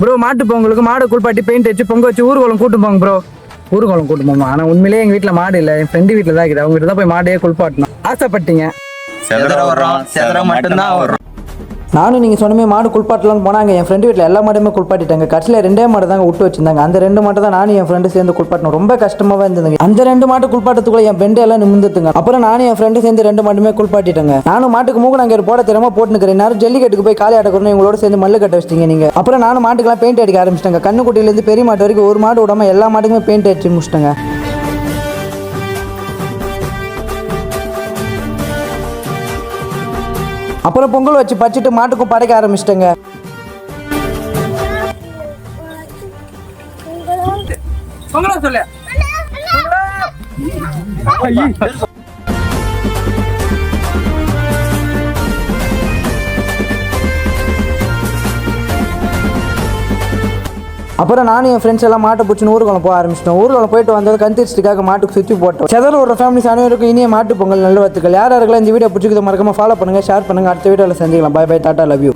Bro மாட்டு பொங்கலுக்கு மாடு குளிப்பாட்டி பெயிண்ட் வச்சு பொங்க வச்சு ஊர்வலம் கூட்டு போங்க ப்ரோ ஊர்வலம் கூட்டு போமா ஆனால் உண்மையிலேயே எங்கள் வீட்டில் மாடு இல்லை. என் ஃப்ரெண்டு வீட்டில் தான் இருக்குது. அவங்க தான் போய் மாடையே குளிப்பாட்டணும் ஆசைப்பட்டீங்க. செதற செதற மட்டும்தான் வர்றோம். நானும் நீங்கள் சொன்னமே மாடு குளிப்பாட்டலாம்னு போனாங்க. என் ஃப்ரெண்டு வீட்டில் எல்லா மாடுமே குளிப்பாட்டிட்டாங்க. கடைசியில் ரெண்டே மாடு தாங்க விட்டு வச்சிருந்தாங்க. அந்த ரெண்டு மாட்டை தான் நானும் என் ஃப்ரெண்டு சேர்ந்து குளிப்பாட்டணும் ரொம்ப கஷ்டமாக இருந்ததுங்க. அந்த ரெண்டு மாட்டு குளிப்பாட்டத்துக்குள்ள என் பெண்டு எல்லாம் நிமிந்துத்துங்க அப்புறம் நானும் என் ஃப்ரெண்டு சேர்ந்து ரெண்டு மாட்டுமே குளிப்பாட்டிட்டேங்க. நானும் மாட்டுக்கு மூக்கு நாங்கள் போட திறமா போட்டுக்கிறேன் நேரம் ஜல்லிக்கட்டுக்கு போய் காலி ஆட்டக்கணும் இவங்களோட சேர்ந்து மல்லு கட்ட வச்சிட்டீங்க நீங்கள் அப்புறம் நானும் மாட்டுக்கெல்லாம் பெயிண்ட் அடிக்க ஆரம்பிச்சிட்டாங்க. கண்ணுக்குட்டியிலேருந்து பெரிய மாட்டு வரைக்கும் ஒரு மாடு விடாமல் எல்லா மாட்டுக்குமே பெயிண்ட் அடிச்சு முடிச்சிட்டாங்க. அப்புறம் பொங்கல் வச்சு பச்சிட்டு மாட்டுக்கும் படைக்க ஆரம்பிச்சிட்டேங்க. பொங்கலா சொல்லு. அப்புறம் நானும் என் ஃப்ரெண்ட்ஸ் எல்லாம் மாட்டை பிடிச்சின்னு ஊர்வலம் போக ஆரம்பிச்சிட்டோம். ஊர்வலம் போயிட்டு வந்தது கந்திரிச்சிட்டுக்காக மாட்டுக்கு சுற்றி போட்டோம். செதல் ஒரு ஃபேமிலிஸ் அனைவருக்கும் இனிய மாட்டு பொங்கல் நல்ல வாழ்த்துக்கள் யார் யாருக்கெல்லாம் இந்த வீடியோ பிடிச்சிக்கிறத மறக்காம ஃபாலோ பண்ணுங்கள் ஷேர் பண்ணுங்கள் அடுத்த வீடியோவில் செஞ்சுக்கலாம் bye bye tata love you